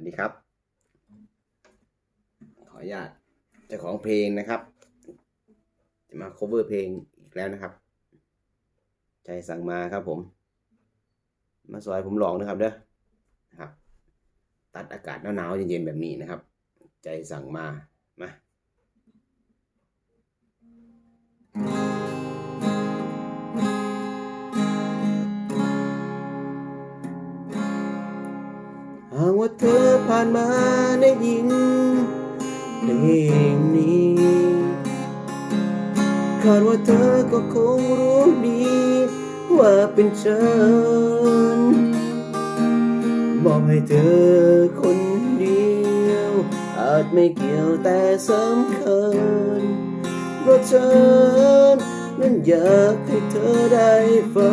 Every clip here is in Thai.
วัสดีครับ ขออนุญาตเจ้าของเพลงนะครับ จะมา cover เพลงอีกแล้วนะครับ ใจสั่งมาครับผม มาซอยผมลองนะครับเด้อนะครับ ตัดอากาศหนาวๆเย็นๆแบบนี้นะครับ ใจสั่งมา มาากว่าเธอผ่านมาได้ยินเพลงนี้คาดว่าเธอก็คงรู้ดี ว่าเป็นฉันบอกให้เธอคนเดียว อาจไม่เกี่ยวแต่สำคัญเพราะฉันนั้นอยากให้เธอได้ฟั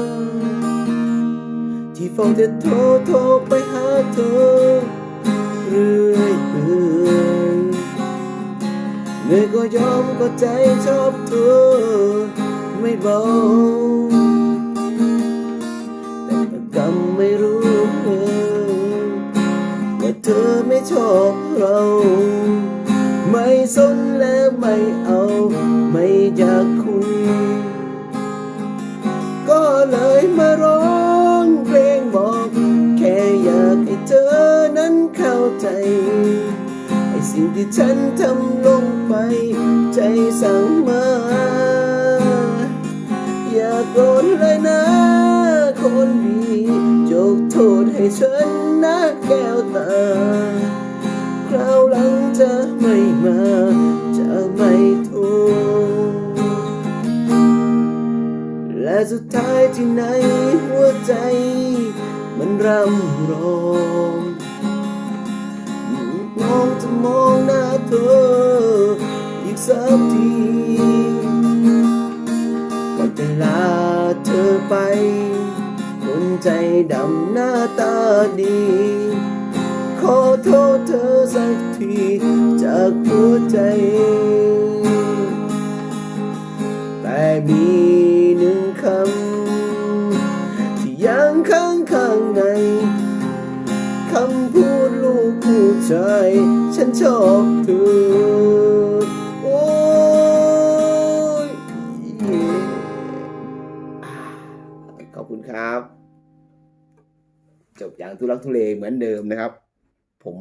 งที่เฝ้าจะโทรโทรไปหา เธอเรื่อยเปื่อยเหนื่อยก็ยอมก็ใจชอบเธอไม่เบาแต่ก็กำไม่รู้เลยว่าเธอไม่ชอบเรา ไม่สนและไม่เอา ไม่อยาก ใจ ไอ้สิ่งที่ฉันทำลงไป ใจสั่งมา อย่าโกรธเลยนะ คนดียกโทษให้ฉันนะแก้วตา คราวหลังจะไม่มา จะไม่โทษและสุดท้ายที่ไหนหัวใจ มันร่ำร้อง เธออีกสักทีก่อนจะลาเธอไป คนใจดำหน้าตาดี ขอโทษเธอสักที จากหัวใจ แต่มีหนึ่งคำ ที่ยังค้าง กผู้ชายฉันชอบเธอโอ้ยขอบคุณครับ จบอย่างทุลักทุเลเหมือนเดิมนะครับ ผม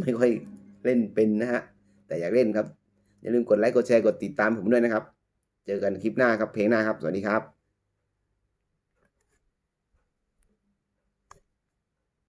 ไม่ค่อยเล่นเป็นนะฮะ แต่อยากเล่นครับ อย่าลืมกดไลค์กดแชร์กดติดตามผมด้วยนะครับ เจอกันคลิปหน้าครับเพลงหน้าครับ สวัสดีครับ